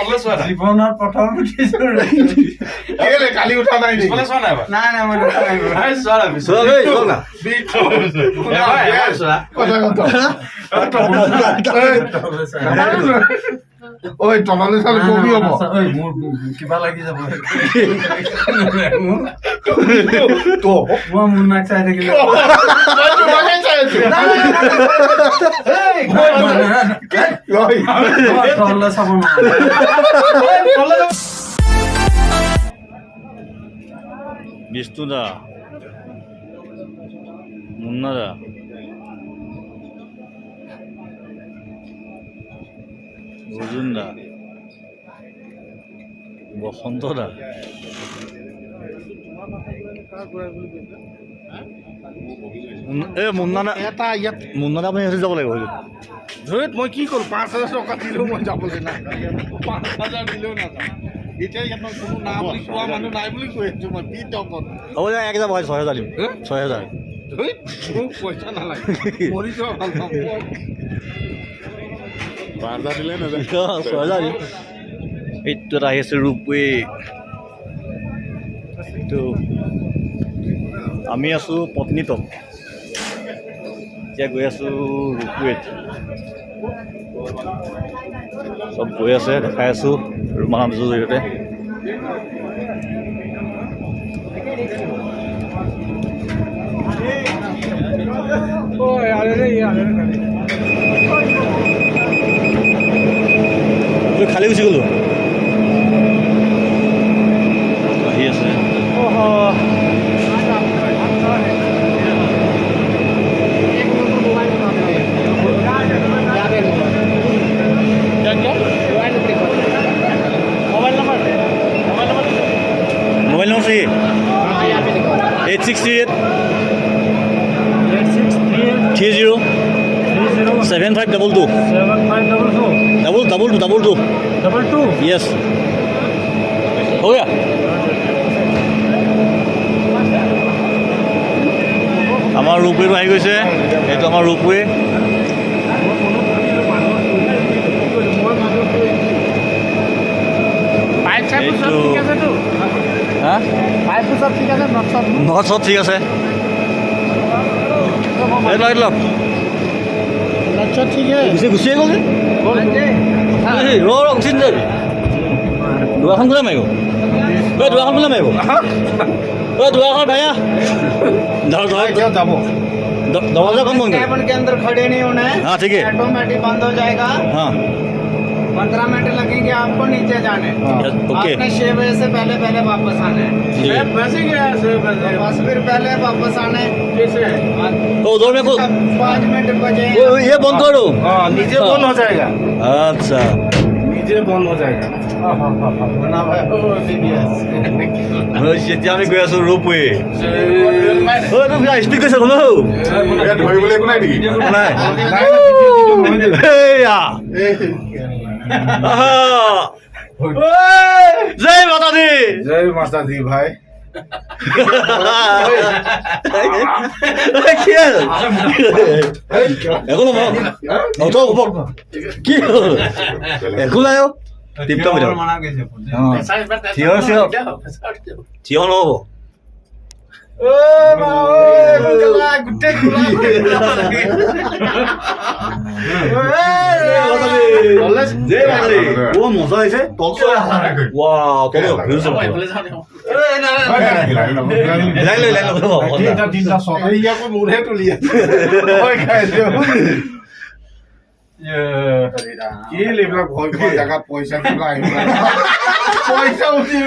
নাই? প্ৰথম কালি উঠা নাই নাই নাই নাই মই নাই। নাই, নাই ঐ তললৈ চালে কবি হ'ব। ঐ, মোৰ কিবা লাগি যাব। মোৰ নাক চাই থাকিলে। চাব নোৱাৰো বিষ্ণু দা বসন্ত দা এ মুন্না এটা ইয়াত মুন্না আপুনি সিহঁতে যাব লাগিব। ধৰিত মই কি কৰোঁ? পাঁচ হাজাৰ টকা দিলেও মই যাবলৈ নাই। পাঁচ হাজাৰ দিলেও নাযাওঁ। এতিয়া ইয়াত মই কোনো না বুলি কোৱা মানুহ নাই বুলি কৈ আছো মই কি টকত হ'ব দে এক হাজাৰ ছয় হাজাৰ দিম। ছয় হাজাৰ। ধৰিত মোক পইচা নালাগে। মৰি যোৱা ভালো পাওঁ পাঁচ হাজাৰ দিলে নাযায়। ছয় হাজাৰ দিম। এইটো এটা আহি আছে ৰূপৱে। এইটো আমি আছোঁ পত্নীতত এতিয়া গৈ আছোঁ ৰূপৱেত চব গৈ আছে দেখাই আছোঁ ৰুমানামটোৰ জৰিয়তে। ঐ, খালি গুচি গ'লো আহি আছে মোবাইল নম্বৰ কি eight six three eight three zero' seven five double two double double two double two double two yes हो गया আমাৰ ৰোপৱেটো আহি গৈছে এইটো আমাৰ ৰোপৱে পাইপ চাইপ এইটো- চব ঠিক আছেতো হা পাইপ চব ঠিক আছে নট চব নহয় চব ঠিক আছে এইটো এইটো লওক নট চব ঠিক গুচি গুচিয়ে গ'ল যে এই, ৰ ৰ গুচি নাযাবি দুৱাৰখন কোনে মাৰিব ঐ দুৱাৰখন কোনে মাৰিব ঐ দুৱাৰখন ভাইয়া ধৰ ধৰ এতিয়াও যাব দ- দৰৱাজাখন বন্ধ कर कैबिन के अंदर खड़े नहीं होना है हाँ, ठीक है। ऑटोमेटिक बंद हो जाएगा हाँ पंद्रह मिनट लगेंगे आपको नीचे जाने यस, ओके आपने छह बजे से पहले पहले वापस आना है ठीक है। बजे गया बस फिर पहले वापस आना है कैसे ओ उधर में को पाँच मिनट बजे ओ, ये बंद करो हाँ नीचे बंद हो जाएगा अच्छा नीचे बंद हो जाएगा बना भाई ओ सीबीएस এতিয়া আমি গৈ আছো ৰোপৱে স্পীড গৈছে শুনো ইয়াত ধৰিবলৈ একো নাই নেকি নাই নাই, এইয়া আহা। জয় মাতা দি জয় মাতা দি ভাই থিয় নহব। মজা হৈছে মোৰহে তুলি পইচা তোলা পইচা উঠিম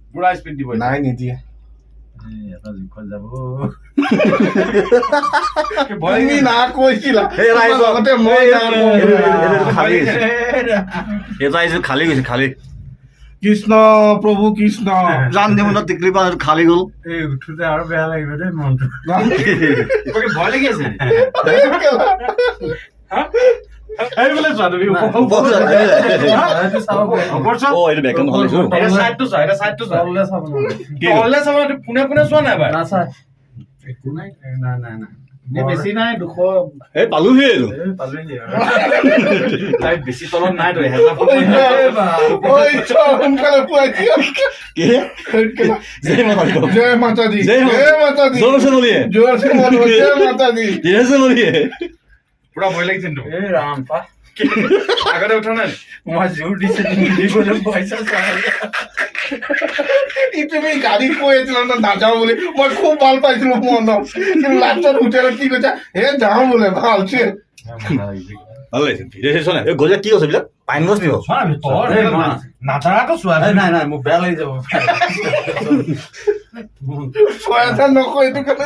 পাৰি। ওপৰত চোৱা অ এইটো বেকগ্ৰাউণ্ড ভালো লাগিছে এটা চাইডটো চোৱা এটা চাইডটো চোৱা তললে চাব নালাগে। কি হ'ল? তললে চাবা এইটো পোনে পোনে চোৱা নাই বাৰু একো নাই নাই নাই নাই বেছি নাই দুশ এই পালোহি এইটো পালোহি তাই মাতা দি নাই তই হেজাৰ জয় মাতা দি জয় মাতা দি জয় মাতা দি জয় মাতা দি পুরা ভয় লাগছে তো এ রাম পা। আগরে উঠো না? মা জোর দিছে তুমি বলে পয়সা চাই। তুমি গাড়ি কয়েছিলাম না না যাও বলে। মই খুব ভালো পাইছিলো মন কিন্তু লাস্টত উঠে কি কৈছা? হে যাও বলে ভালো ছে গজা কি আছে বিলাক পাইন গছ নিব নাথাকাটো চোৱা নাই নাই। মোক বেয়া লাগি যাব। নকয় এইটো কাৰণে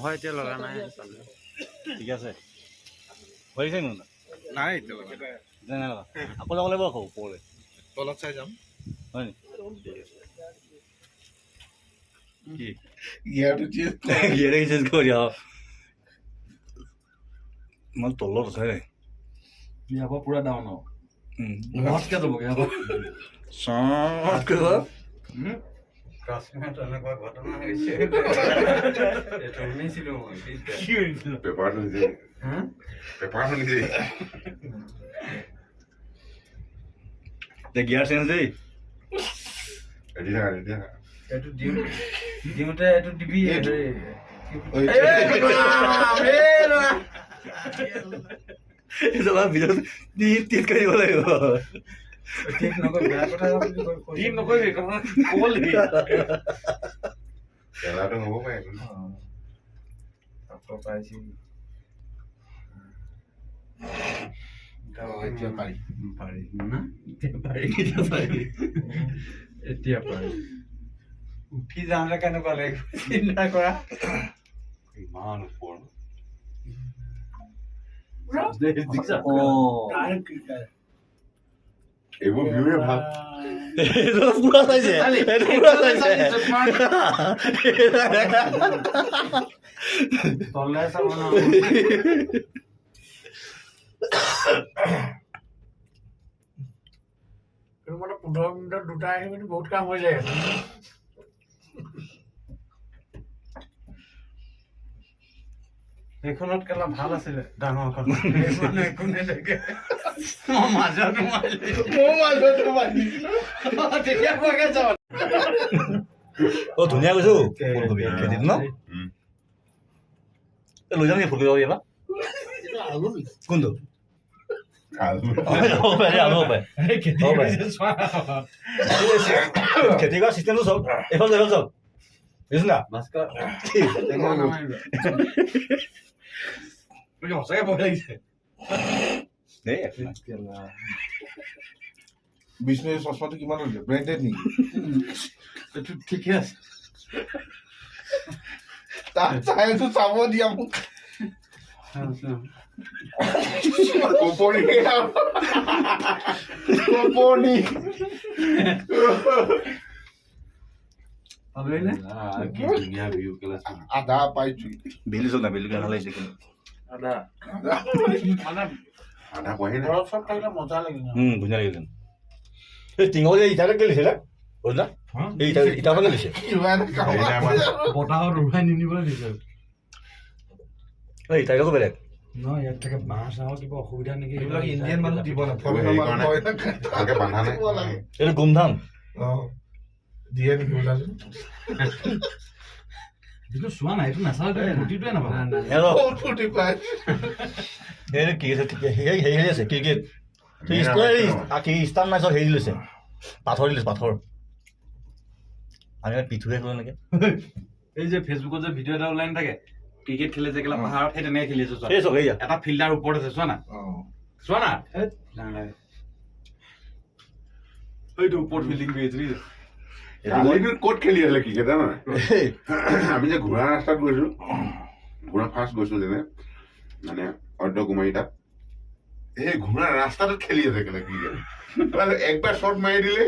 হয় এতিয়া লগা নাই ঠিক আছে নাই এতিয়ালৈকে নাই নাই লগা আকৌ যাব লাগিব আকৌ ওপৰলৈ তলত চাই যাম হয় নি কি গিয়াৰটো চেঞ্জ গিয়েৰে চেঞ্জ কৰি দিয়া ইমান তলত আছে দেই ইয়াৰ পৰা পুৰা ডাউন হ'ব উম। মস্তকে যাবগৈ ইয়াৰ পৰা চাত কৰিব কাশ্মীৰত এনেকুৱা ঘটনা হৈছে এইটো শুনিছিলো মই কি হৈছিল পেপাৰটো নিজে হা? পেপাৰটো নিজে এতিয়া গিয়াৰ চেঞ্জ দেই ৰেডি থাকা ৰেডি থাকা এইটো দিওঁ দিওঁতে এইটো দিবি এইটো। এই এইটো আমাৰ ভিডিঅ'ত টিপ টিপ কৰি দিব লাগিব ঠিক নকয় বেয়া কথা বুলি কৈ- কৈ- টিম নকৰিবি কথা ক'ব লাগি কেলাটো হ'ব পাৰে একো এতিয়া পাৰি। পাৰি। না? এতিয়া পাৰি। এতিয়া পাৰি। এতিয়া পাৰি। উঠি যাওঁতে কেনেকুৱা লাগিব? চিন্তা কৰা। ইমান ওপৰ। এইবোৰ ভিউৱে ভালো। এইটো পুৰা চাইছে। এইটো পুৰা চাইছে। তলে চাব নোৱাৰো মানে পোন্ধৰ মিনিটত দুটা আহি পিনি বহুত কাম হৈ যায়। সেইখনত কেলা ভালো আছিলে ডাঙৰখন। একো নেদেখে। মই মাজত সোমাই লৈছো। মাজত সোমাই তেতিয়া পোৱাকে যাওঁ। অ ধুনীয়া কৈছো। ফুলকবি খেতিত ন? লৈ যাম নেকি ফুলকবি এবাৰ কোনটো আলু হ'ব পাৰে হ'ব পাৰে খেতি কৰা চিষ্টেমটো চব এইফাল এইফাল চব বুজিছ না। সঁচাকে ভয় লাগিছে। কেলা। চশমাটো কিমান হৈছে ব্ৰেণ্ডেড নেকি ঠিকে আছে তাৰ চাইটো চাব দিয়া মোক ভিউ কেলা আধা পাইছো বেলি চল না বেলি ভালো লাগিছে কিন্তু আধা মানে আধা পোৱাহি নাই ঘৰত চব থাকিলে মজা লাগিল হুম ধুনীয়া লাগিছে এই টিঙৰ যে ইটাকে গেলিছে না বুজা এই ইটা ইটাকে গেলিছে বতাহত উৰুৱাই নিনিবলৈ দিছে এই ইটাকে বেলেগ নহয় ইয়াত থাকে বাঁহ চাহৰ কিবা অসুবিধা নেকি? এইবিলাক ইণ্ডিয়ান মানুহ দিব কৰা নাই নাই এইটো দিয়ে নেকি ওলাচোন এইটো চোৱা নাই এইটো নাচাওঁ গুটিটোৱে নাপাওঁ। ফূৰ্তি পাই এই কি আছে হেৰি হেৰি আছে ক্ৰিকেট। কি ষ্টান মেচত হেৰি লৈছে। পাথৰ দিছে পাথৰ। আমি পিঠুহে হ'ল নেকি এই যে ফেচবুকত যে ভিডিঅ' এটা ওলাই নাথাকে ক্ৰিকেট খেলে যে কেলা পাহাৰত সেই তেনেকে খেলি আছে এটা ফিল্ডাৰ ওপৰত আছে চোৱা না? চোৱা না? সেইটো ওপৰত ফিল্ডিং কৰি আছে ক'ত খেলি আছিলে ক্ৰিকেট জানা? নাই আমি যে ঘোঁৰা ৰাস্তাত গৈছো ঘোঁৰা ফাৰ্ষ্ট গৈছো যেনে মানে অৰ্ধ কুমাৰী তাত সেই ঘোঁৰা ৰাস্তাটোত খেলি আছে কেলে ক্ৰিকেট। একবাৰ শ্বট মাৰি দিলে।